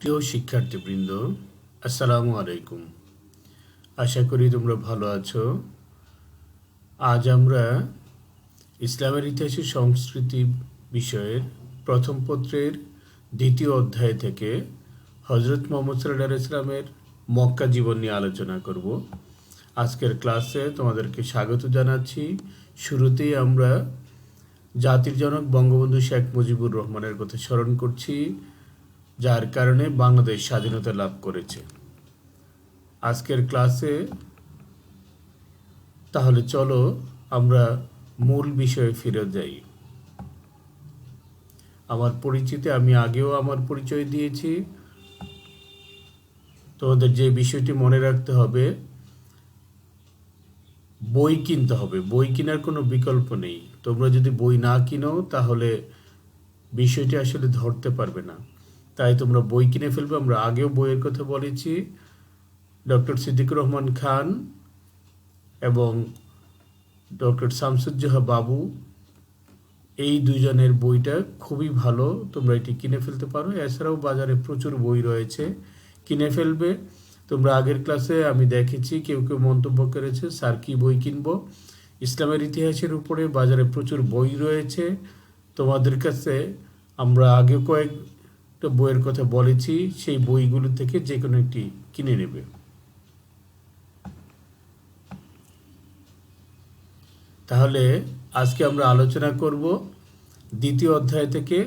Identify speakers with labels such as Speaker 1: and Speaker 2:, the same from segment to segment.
Speaker 1: প্রিয় শিক্ষার্থীবৃন্দ, আসসালামু আলাইকুম। আশা করি তোমরা ভালো আছো। আজ আমরা ইসলামের ইতিহাসে সংস্কৃতি বিষয়ের প্রথম পত্রের দ্বিতীয় অধ্যায় থেকে হজরত মোহাম্মদ সাল্লাহ ইসলামের মক্কা জীবন নিয়ে আলোচনা করব। আজকের ক্লাসে তোমাদেরকে স্বাগত জানাচ্ছি। শুরুতেই আমরা জাতির জনক বঙ্গবন্ধু শেখ মুজিবুর রহমানের কথা স্মরণ করছি। যার কারণে বাংলাদেশ স্বাধীনতা লাভ করেছে। আজকের ক্লাসে তাহলে চলো আমরা মূল বিষয়ে ফিরে যাই। আমার পরিচিতি, আমি আগেও আমার পরিচয় দিয়েছি। তোমাদের যে বিষয়টি মনে রাখতে হবে, বই কিনতে হবে। বই কেনার কোনো বিকল্প নেই। তোমরা যদি বই না কিনো, তাহলে বিষয়টি আসলে ধরতে পারবে না। তাই তোমরা বই কিনে ফেলবে। আমরা আগেও বইয়ের কথা বলেছি। ডক্টর সিদ্দিকুর রহমান খান এবং ডক্টর শামসুজ্জোহা বাবু, এই দুজনের বইটা খুবই ভালো। তোমরা এটি কিনে ফেলতে পারো। এছাড়াও বাজারে প্রচুর বই রয়েছে। কিনে ফেলবে। তোমরা আগের ক্লাসে আমি দেখেছি, কেউ কেউ মন্তব্য করেছে, স্যার কি বই কিনবো? ইসলামের ইতিহাসের উপরে বাজারে প্রচুর বই রয়েছে। তোমাদের কাছে আমরা আগে কয়েকটা বইয়ের কথা বলেছি, সেই বইগুলো থেকে যে কোনো একটি কিনে নেবে। তাহলে আজকে আমরা আলোচনা করব দ্বিতীয় অধ্যায় থেকে,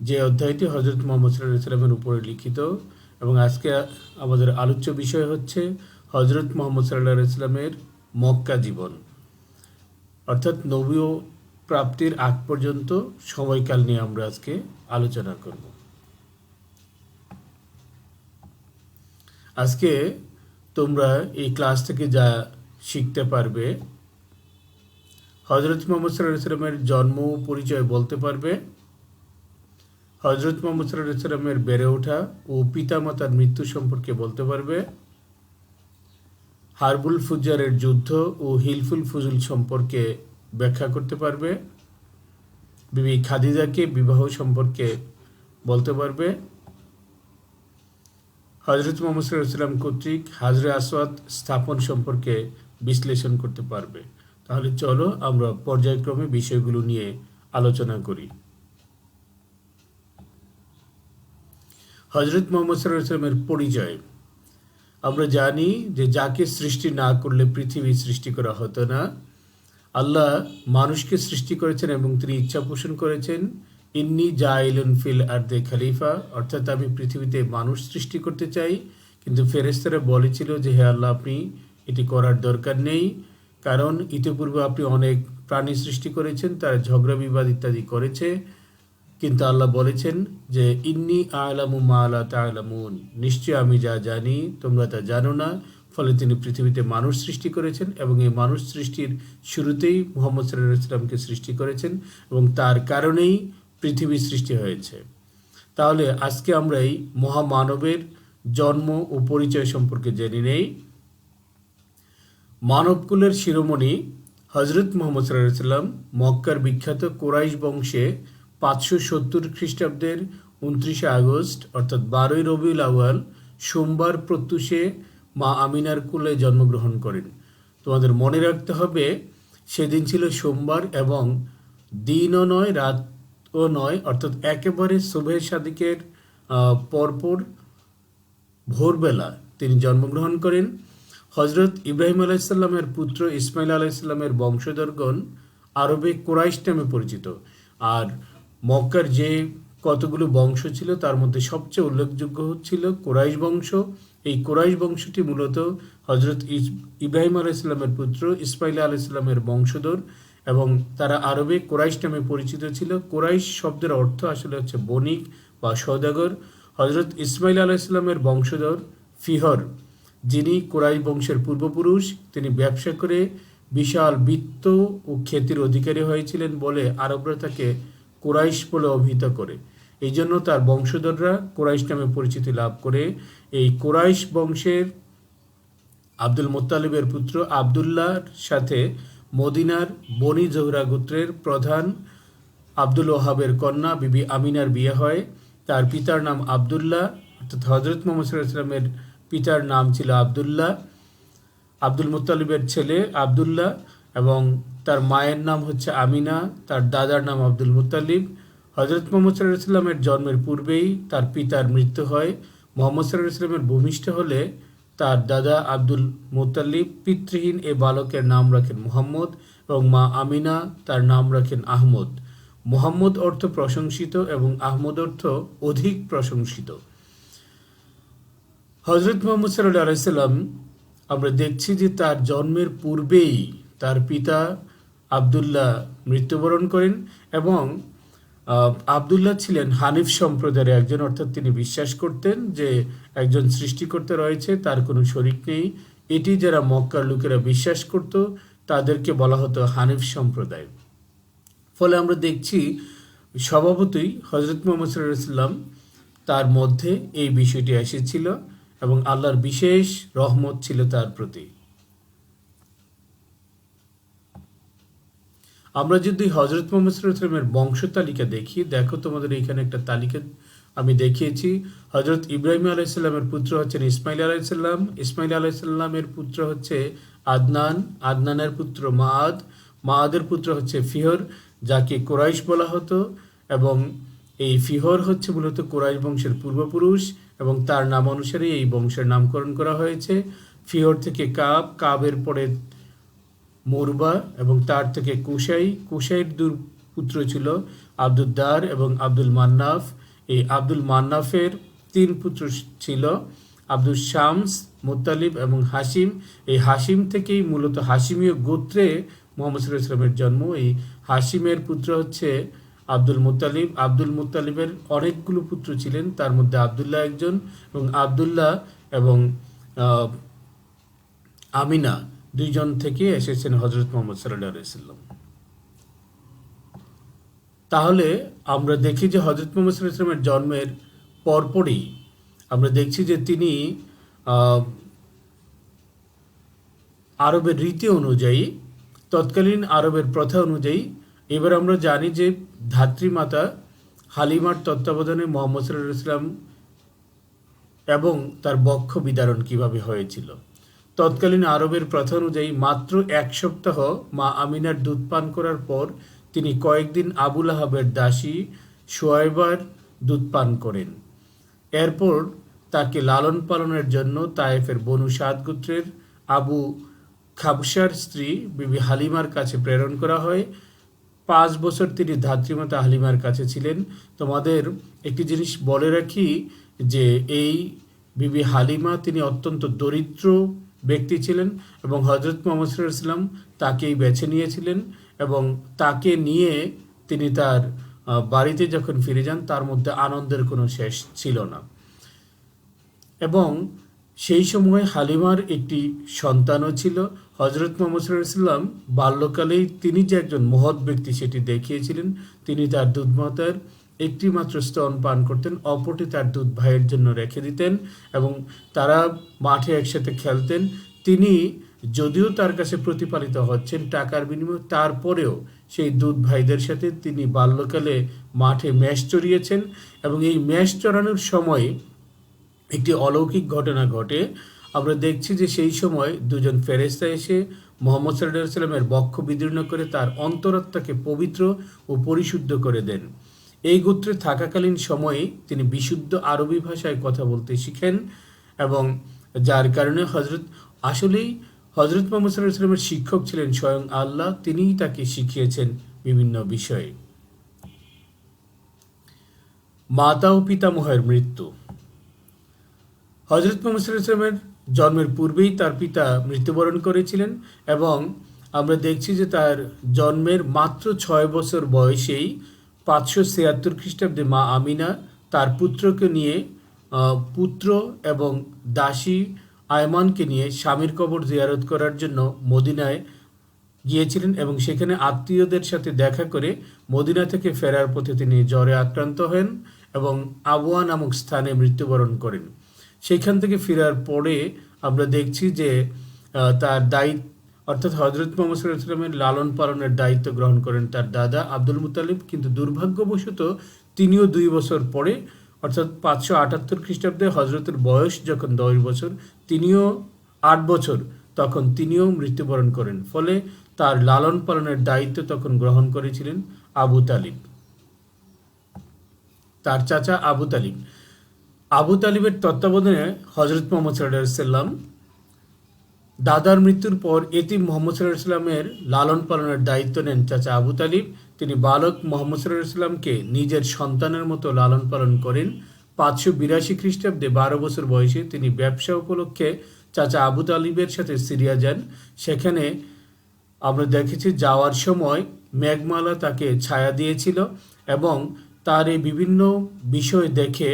Speaker 1: যে অধ্যায়টি হজরত মোহাম্মদ সাল্লাহ সাল্লামের উপরে লিখিত, এবং আজকে আমাদের আলোচ্য বিষয় হচ্ছে হজরত মোহাম্মদ সাল্লাহ ইসলামের মক্কা জীবন। অর্থাৎ নবীয় প্রাপ্তির আগ পর্যন্ত সময়কাল নিয়ে আমরা আজকে আলোচনা করব। আজকে তোমরা এই ক্লাস থেকে যা শিখতে পারবে হজরত মোহাম্মদ সাল্লামের জন্ম পরিচয় বলতে পারবে হজরত মোহাম্মদ সাল্লামের বেড়ে ওঠা ও পিতামাতার মৃত্যু সম্পর্কে বলতে পারবে, হারবুল ফুজারের যুদ্ধ ও হিলফুল ফুজুল সম্পর্কে ব্যাখ্যা করতে পারবে, বিবি খাদিজাকে বিবাহ সম্পর্কে বলতে পারবে হজরত মোহাম্মদ সাল্লাম কর্তৃক হাজরে আসওয়াদ স্থাপন সম্পর্কে বিশ্লেষণ করতে পারবে। তাহলে চলো আমরা পর্যায়ক্রমে বিষয়গুলো নিয়ে আলোচনা করি। হজরত মোহাম্মদ সাল্লামের পরিচয়। আমরা জানি যে যাকে সৃষ্টি না করলে পৃথিবী সৃষ্টি করা হতো না। আল্লাহ মানুষকে সৃষ্টি করেছেন এবং তিনি ইচ্ছা পোষণ করেছেন। ইন্নি জাইলুন ফিল আর্দে খালিফা, অর্থাৎ আমি পৃথিবীতে মানুষ সৃষ্টি করতে চাই। কিন্তু ফেরেস্তারা বলেছিল যে, হে আল্লাহ, আপনি এটি করার দরকার নেই, কারণ ইতিপূর্বে আপনি অনেক প্রাণী সৃষ্টি করেছেন, তারা ঝগড়া, বিবাদ ইত্যাদি করেছে। কিন্তু আল্লাহ বলেছেন যে, ইন্নি আলামু মা আলা তালামুন। নিশ্চয় আমি যা জানি, তোমরা তা জানো না। ফলে তিনি পৃথিবীতে মানুষ সৃষ্টি করেছেন এবং এই মানুষ সৃষ্টির শুরুতেই মোহাম্মদ সাল্লাহ ইসলামকে সৃষ্টি করেছেন এবং তার কারণেই পৃথিবী সৃষ্টি হয়েছে। তাহলে আজকে আমরা এই মহামানবের জন্ম ও পরিচয় সম্পর্কে জেনে নেই। মানবকুলের শিরোমণি হজরত মোহাম্মদ সাল্লাম মক্কার বিখ্যাত কোরাইশ বংশে পাঁচশো সত্তর খ্রিস্টাব্দের উনত্রিশে আগস্ট, অর্থাৎ বারোই রবিউল আওয়াল সোমবার প্রত্যুষে মা আমিনার কুলে জন্মগ্রহণ করেন। তোমাদের মনে রাখতে হবে, সেদিন ছিল সোমবার এবং দিনও নয় রাতও নয়, অর্থাৎ একেবারে শুভের সাদিকের পরপর ভোরবেলা তিনি জন্মগ্রহণ করেন। হজরত ইব্রাহিম আলাইসাল্লামের পুত্র ইসমাইল আলাইসাল্লামের বংশধরগণ আরবে কোরাইশ নামে পরিচিত। আর মক্কার যে কতগুলো বংশ ছিল, তার মধ্যে সবচেয়ে উল্লেখযোগ্য হচ্ছিল কোরাইশ বংশ। এই কোরাইশ বংশটি মূলত হজরত ইব্রাহিম আলাইসাল্লামের পুত্র ইসমাইল আলাইসাল্লামের বংশধর। এবং তারা আরবে কোরাইশ নামে পরিচিত ছিল। কোরাইশ শব্দের অর্থ আসলে হচ্ছে বণিক বা সৌদাগর। হজরত ইসমাইল আলাইসাল্লামের বংশধর ফিহর, যিনি কোরাইশ বংশের পূর্বপুরুষ, তিনি ব্যবসা করে বিশাল বিত্ত ও খ্যাতির অধিকারী হয়েছিলেন বলে আরবরা তাকে কোরাইশ বলে অভিহিত করে। এই জন্য তার বংশধররা কোরাইশ নামে পরিচিতি লাভ করে। এই কোরাইশ বংশের আব্দুল মোত্তালিবের পুত্র আবদুল্লাহর সাথে মদিনার বনি জোহরা গোত্রের প্রধান আব্দুল ওহাবের কন্যা বিবি আমিনার বিয়ে হয়। তার পিতার নাম আবদুল্লাহ, অর্থাৎ হজরত মোহাম্মদ সাল্লাহ পিতার নাম ছিল আবদুল্লাহ। আব্দুল মুত্তালিবের ছেলে আবদুল্লাহ এবং তার মায়ের নাম হচ্ছে আমিনা, তার দাদার নাম আব্দুল মুত্তালিব। হজরত মোহাম্মদ সাল্লাহ জন্মের পূর্বেই তার পিতার মৃত্যু হয়। মোহাম্মদ সাল্লাহ ভূমিষ্ঠ হলে তার দাদা আব্দুল মুত্তালিব পিতৃহীন এ বালকের নাম রাখেন মুহাম্মদ এবং মা আমিনা তার নাম রাখেন আহমদ। মোহাম্মদ অর্থ প্রশংসিত এবং আহমদ অর্থ অধিক প্রশংসিত। হজরত মোহাম্মদ সাল্লাহ আলাইসাল্লাম আমরা দেখছি যে তার জন্মের পূর্বেই তার পিতা আবদুল্লাহ মৃত্যুবরণ করেন এবং আবদুল্লাহ ছিলেন হানিফ সম্প্রদায়ের একজন, অর্থাৎ তিনি বিশ্বাস করতেন যে একজন সৃষ্টিকর্তা রয়েছে, তার কোনো শরিক নেই। এটি যারা মক্কার লোকেরা বিশ্বাস করত, তাদেরকে বলা হতো হানিফ সম্প্রদায়। ফলে আমরা দেখছি স্বভাবতই হজরত মোহাম্মদ সাল্লাম তার মধ্যে এই বিষয়টি এসেছিল এবং আল্লাহর বিশেষ রহমত ছিল তার প্রতি। আমরা যদি হজরত মোহাম্মদ সাল্লামের বংশ তালিকা দেখি, দেখো তোমাদের এখানে একটা তালিকা আমি দেখিয়েছি। হজরত ইব্রাহিম আলাইসাল্লামের পুত্র হচ্ছেন ইসমাইল আলাইসাল্লাম ইসমাইল আলাইসাল্লামের পুত্র হচ্ছে আদনান। আদনানের পুত্র মাদ মাআদের পুত্র হচ্ছে ফিহর, যাকে কোরাইশ বলা হতো। এবং এই ফিহর হচ্ছে মূলত কোরাইশ বংশের পূর্বপুরুষ এবং তার নাম অনুসারে এই বংশের নামকরণ করা হয়েছে। ফিহর থেকে কাব, কাবের পরে মুরবা এবং তার থেকে কুশাই, কুশাইয়ের দুর পুত্র ছিল আব্দুদ্দার এবং আব্দুল মান্নাফ। এই আব্দুল মান্নাফের তিন পুত্র ছিল আব্দুল শামস, মুতালিব এবং হাসিম এই হাসিম থেকেই মূলত হাসিমীয় গোত্রে মোহাম্মদ সাল্লাহ ইসলামের জন্ম। এই হাসিমের পুত্র হচ্ছে আব্দুল মুতালিব। আব্দুল মুতালিবের অনেকগুলো পুত্র ছিলেন, তার মধ্যে আবদুল্লাহ একজন এবং আবদুল্লাহ এবং আমিনা। দুইজন থেকে এসেছেন হজরত মোহাম্মদ সাল্লাহ সাল্লাম তাহলে আমরা দেখি যে হজরত মোহাম্মদ সাল্লাহ সাল্লামের জন্মের পরপরই আমরা দেখছি যে তিনি আরবের রীতি অনুযায়ী, তৎকালীন আরবের প্রথা অনুযায়ী, এবার আমরা জানি যে ধাত্রীমাতা হালিমার তত্ত্বাবধানে মোহাম্মদ সাল্লাহ ইসলাম এবং তার বক্ষ বিদারণ কীভাবে হয়েছিল। তৎকালীন আরবের প্রথা অনুযায়ী মাত্র এক সপ্তাহ মা আমিনার দুধ পান করার পর তিনি কয়েকদিন আবুল আহাবের দাসী সোয়াইবার দুধ পান করেন। এরপর তাকে লালন পালনের জন্য তায়েফের বনু সাদ গোত্রের আবু খাবসার স্ত্রী বিবি হালিমার কাছে প্রেরণ করা হয়। পাঁচ বছর তিনি ধাত্রীমাতা হালিমার কাছে ছিলেন। তোমাদের একটি জিনিস বলে রাখি যে, এই বিবি হালিমা তিনি অত্যন্ত দরিদ্র ব্যক্তি ছিলেন এবং হজরত মোহাম্মদ সাল্লাম তাকেই বেছে নিয়েছিলেন এবং তাকে নিয়ে তিনি তার বাড়িতে যখন ফিরে যান, তার মধ্যে আনন্দের কোনো শেষ ছিল না। এবং সেই সময় হালিমার একটি সন্তানও ছিল। হজরত মোহাম্মদ সাল্লাম বাল্যকালেই তিনি যে একজন মহৎ ব্যক্তি সেটি দেখিয়েছিলেন। তিনি তার দুধমাতার একটি মাত্র স্তন পান করতেন, অপরটি তার দুধ ভাইয়ের জন্য রেখে দিতেন এবং তারা মাঠে একসাথে খেলতেন। তিনি যদিও তার কাছে প্রতিপালিত হচ্ছেন টাকার বিনিময়ে, তারপরেও সেই দুধ ভাইদের সাথে তিনি বাল্যকালে মাঠে মেষ চড়িয়েছেন এবং এই মেষ চড়ানোর সময় একটি অলৌকিক ঘটনা ঘটে। আমরা দেখছি যে সেই সময় দুজন ফেরেস্তা এসে মোহাম্মদ সাল্লাহ সাল্লামের বক্ষ বিদীর্ণ করে তার অন্তরাত্মাকে পবিত্র ও পরিশুদ্ধ করে দেন। এই গোত্রে থাকাকালীন সময়ে তিনি বিশুদ্ধ আরবি ভাষায় কথা বলতে শিখেন এবং যার কারণে হজরত আসলেই হজরত মোহাম্মদ সাল্লাহ সাল্লামের শিক্ষক ছিলেন স্বয়ং আল্লাহ, তিনিই তাকে শিখিয়েছেন বিভিন্ন বিষয়ে। মাতা ও পিতামহের মৃত্যু। হজরত মোহাম্মদ সাল্লাল্লাহু আলাইহি ওয়াসাল্লামের জন্মের পূর্বেই তার পিতা মৃত্যুবরণ করেছিলেন এবং আমরা দেখছি যে তার জন্মের মাত্র ছয় বছর বয়সেই পাঁচশো ছিয়াত্তর খ্রিস্টাব্দে মা আমিনা তার পুত্রকে নিয়ে পুত্র এবং দাসী আয়মানকে নিয়ে স্বামীর কবর জিয়ারত করার জন্য মদিনায় গিয়েছিলেন এবং সেখানে আত্মীয়দের সাথে দেখা করে মদিনা থেকে ফেরার পথে তিনি জ্বরে আক্রান্ত হন এবং আবুয়া নামক স্থানে মৃত্যুবরণ করেন। সেখান থেকে ফেরার পরে আমরা দেখছি যে তার দায়িত্ব অর্থাৎ হজরত মোহাম্মদ সাল্লামের লালন পালনের দায়িত্ব গ্রহণ করেন তার দাদা আব্দুল মুতালিব। কিন্তু দুর্ভাগ্যবশত তিনিও দুই বছর পরে, অর্থাৎ পাঁচশো আটাত্তর খ্রিস্টাব্দে হজরতের বয়স যখন দশ বছর, তিনিও আট বছর তখন তিনিও মৃত্যুবরণ করেন। ফলে তার লালন পালনের দায়িত্ব তখন গ্রহণ করেছিলেন আবু তালিব। তার চাচা আবু তালিব। আবু তালিবের তত্ত্বাবধানে হজরত মোহাম্মদ সাল্লাহ সাল্লাম দাদার মৃত্যুর পর এতিম মোহাম্মদ সাল্লাহ সাল্লামের লালন পালনের দায়িত্ব নেন চাচা আবু তালিব। তিনি বালক মোহাম্মদ সাল্লাহ সাল্লামকে নিজের সন্তানের মতো লালন পালন করেন। পাঁচশো বিরাশি খ্রিস্টাব্দে বারো বছর বয়সে তিনি ব্যবসা উপলক্ষে চাচা আবু তালিবের সাথে সিরিয়া যান। সেখানে আমরা দেখেছি যাওয়ার সময় মেঘমালা তাকে ছায়া দিয়েছিল এবং তার এই বিভিন্ন বিষয় দেখে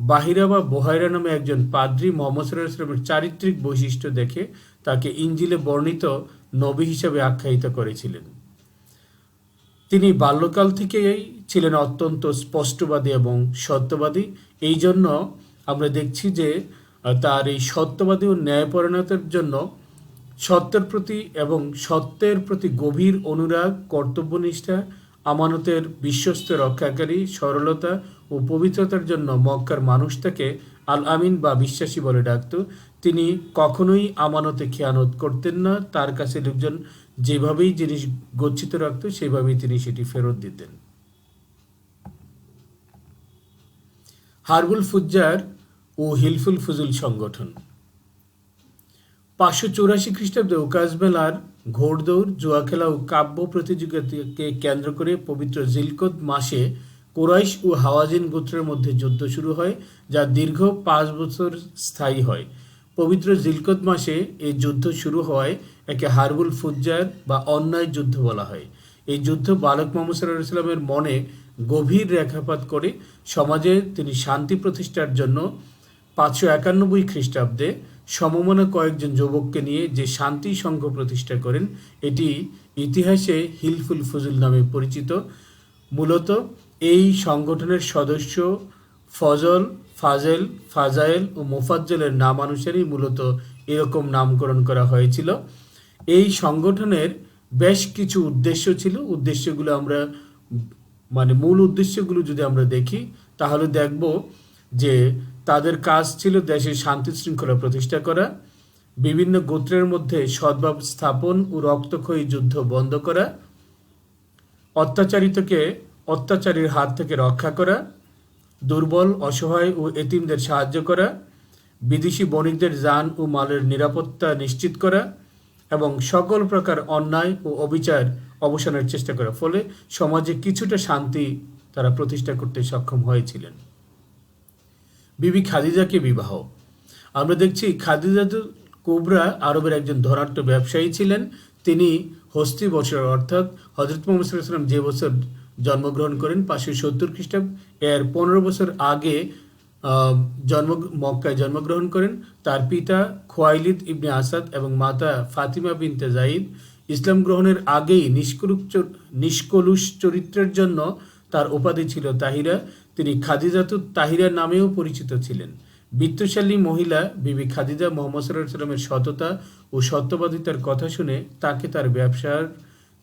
Speaker 1: বাহিরা বা বহাইরা নামে একজন পাদ্রি মোহাম্মদ সাল্লামের চারিত্রিক বৈশিষ্ট্য দেখে তাকে ইঞ্জিলে বর্ণিত নবী হিসাবে আখ্যায়িত করেছিলেন। তিনি বাল্যকাল থেকেই ছিলেন অত্যন্ত স্পষ্টবাদী এবং সত্যবাদী। এই জন্য আমরা দেখছি যে তার এই সত্যবাদী ও ন্যায়পরায়ণতার জন্য সত্যের প্রতি এবং সত্যের প্রতি গভীর অনুরাগ, কর্তব্যনিষ্ঠা আমানতের বিশ্বস্ত রক্ষাকারী, সরলতা ও পবিত্রতার জন্য মক্কার মানুষ তাকে আল আমিন বা বিশ্বাসী বলে ডাকত। তিনি কখনোই আমানতে খেয়ানত করতেন না। তার কাছে লোকজন যেভাবেই জিনিস গচ্ছিত রাখত, সেভাবেই তিনি সেটি ফেরত দিতেন। হারবুল ফুজ্জার ও হিলফুল ফুজুল সংগঠন। পাঁচশো চৌরাশি খ্রিস্টাব্দে ওকাজ মেলার ঘোড়দৌড় জুয়া খেলা ও কাব্য প্রতিযোগিতাকে কেন্দ্র করে পবিত্র জিলকদ মাসে কোরাইশ ও হাওয়াজিন গোত্রের মধ্যে যুদ্ধ শুরু হয়, যা দীর্ঘ পাঁচ বছর স্থায়ী হয়। পবিত্র জিলকদ মাসে এই যুদ্ধ শুরু হওয়ায় একে হারবুল ফুজ্জার বা অন্যায় যুদ্ধ বলা হয়। এই যুদ্ধ বালক মোহাম্মদ সাল্লাহ সাল্লামের মনে গভীর রেখাপাত করে, সমাজে তিনি শান্তি প্রতিষ্ঠার জন্য পাঁচশো একানব্বই খ্রিস্টাব্দে সমমনা কয়েকজন যুবককে নিয়ে যে শান্তি সংঘ প্রতিষ্ঠা করেন, এটি ইতিহাসে হিলফুল ফজুল নামে পরিচিত। মূলত এই সংগঠনের সদস্য ফজল, ফাজেল ফাজাইল ও মোফাজ্জলের নামানুসারেই মূলত এরকম নামকরণ করা হয়েছিল। এই সংগঠনের বেশ কিছু উদ্দেশ্য ছিল। উদ্দেশ্যগুলো আমরা মানে মূল উদ্দেশ্যগুলো যদি আমরা দেখি, তাহলে দেখব যে তাদের কাজ ছিল দেশের শান্তি শৃঙ্খলা প্রতিষ্ঠা করা, বিভিন্ন গোত্রের মধ্যে সদ্ভাব স্থাপন ও রক্তক্ষয়ী যুদ্ধ বন্ধ করা, অত্যাচারিতকে অত্যাচারীর হাত থেকে রক্ষা করা, দুর্বল, অসহায় ও এতিমদের সাহায্য করা, বিদেশি বণিকদের যান ও মালের নিরাপত্তা নিশ্চিত করা এবং সকল প্রকার অন্যায় ও অবিচার অবসানের চেষ্টা করা। ফলে সমাজে কিছুটা শান্তি তারা প্রতিষ্ঠা করতে সক্ষম হয়েছিলেন। খাদিজাকে বিবাহ। আমরা দেখছি খাদিজাত কুবরা আরবের একজন ধনাঢ্য ব্যবসায়ী ছিলেন। তিনি হস্তি বছর অর্থাৎ হজরত মোহাম্মদ যে বছর জন্মগ্রহণ করেন পাঁচশো সত্তর খ্রিস্টাব্দ, এর পনেরো বছর আগে জন্ম, মক্কায় জন্মগ্রহণ করেন। তার পিতা খোয়াইলিদ ইবনে আসাদ এবং মাতা ফাতিমা বিনতে জাইদ ইসলাম গ্রহণের আগেই নিষ্কলুষ নিষ্কলুষ চরিত্রের জন্য তার উপাধি ছিল তাহিরা। তিনি খাদিজাতু তাহিরা নামেও পরিচিত ছিলেন। বিত্তশালী মহিলা বিবি খাদিজা মোহাম্মদ সাল্লামের সততা ও সত্যবাদিতার কথা শুনে তাকে তার ব্যবসার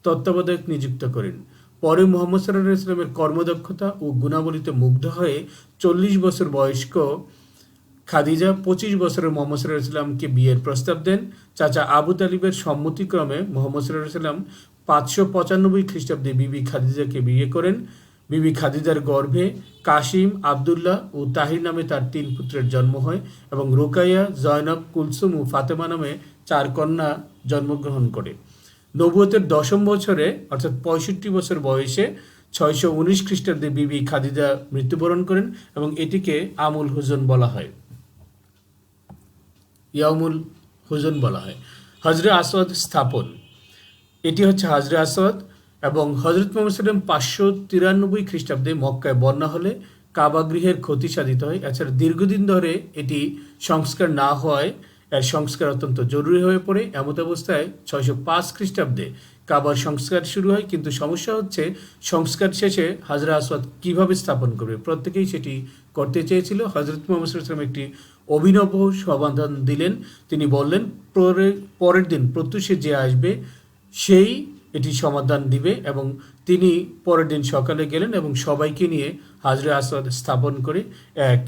Speaker 1: তত্ত্বাবধায়ক নিযুক্ত করেন। পরে মোহাম্মদ সাল্লাহ ইসলামের কর্মদক্ষতা ও গুণাবলীতে মুগ্ধ হয়ে চল্লিশ বছর বয়স্ক খাদিজা পঁচিশ বছরের মোহাম্মদ সাল্লাহ ইসলামকে বিয়ের প্রস্তাব দেন। চাচা আবু তালিবের সম্মতিক্রমে মোহাম্মদ সাল্লাহ সাল্লাম পাঁচশো পঁচানব্বই খ্রিস্টাব্দে বিবি খাদিজাকে বিয়ে করেন। বিবি খাদিজার গর্ভে কাশিম, আবদুল্লাহ ও তাহির নামে তার তিন পুত্রের জন্ম হয় এবং রোকাইয়া, জয়নব, কুলসুম ও ফাতেমা নামে চার কন্যা জন্মগ্রহণ করে। নবুয়তের দশম বছরে, অর্থাৎ পঁয়ষট্টি বছর বয়সে ছয়শো উনিশ খ্রিস্টাব্দে বিবি খাদিজা মৃত্যুবরণ করেন এবং এটিকে আমুল হুজন বলা হয়। ইয়ামুল হুজন বলা হয়। হজরে আসওয়াদ স্থাপন। এটি হচ্ছে হাজরে আসওয়াদ এবং হজরত মোহাম্মদ পাঁচশো তিরানব্বই খ্রিস্টাব্দে মক্কায় বন্যা হলে কাবাগৃহের ক্ষতি সাধিত হয়। এছাড়া দীর্ঘদিন ধরে এটি সংস্কার না হওয়ায় এর সংস্কার অত্যন্ত জরুরি হয়ে পড়ে। এমত অবস্থায় ছয়শো পাঁচ খ্রিস্টাব্দে কাবার সংস্কার শুরু হয়। কিন্তু সমস্যা হচ্ছে সংস্কার শেষে হাজরা আসওয়াদ কীভাবে স্থাপন করবে? প্রত্যেকেই সেটি করতে চেয়েছিল। হজরত মোহাম্মদ সাল্লাম একটি অভিনব সমাধান দিলেন। তিনি বললেন পরে পরের দিন প্রত্যুষে যে আসবে, সেই এটি সমাধান দিবে এবং তিনি পরের দিন সকালে গেলেন এবং সবাইকে নিয়ে হাজরে আসাদ স্থাপন করে এক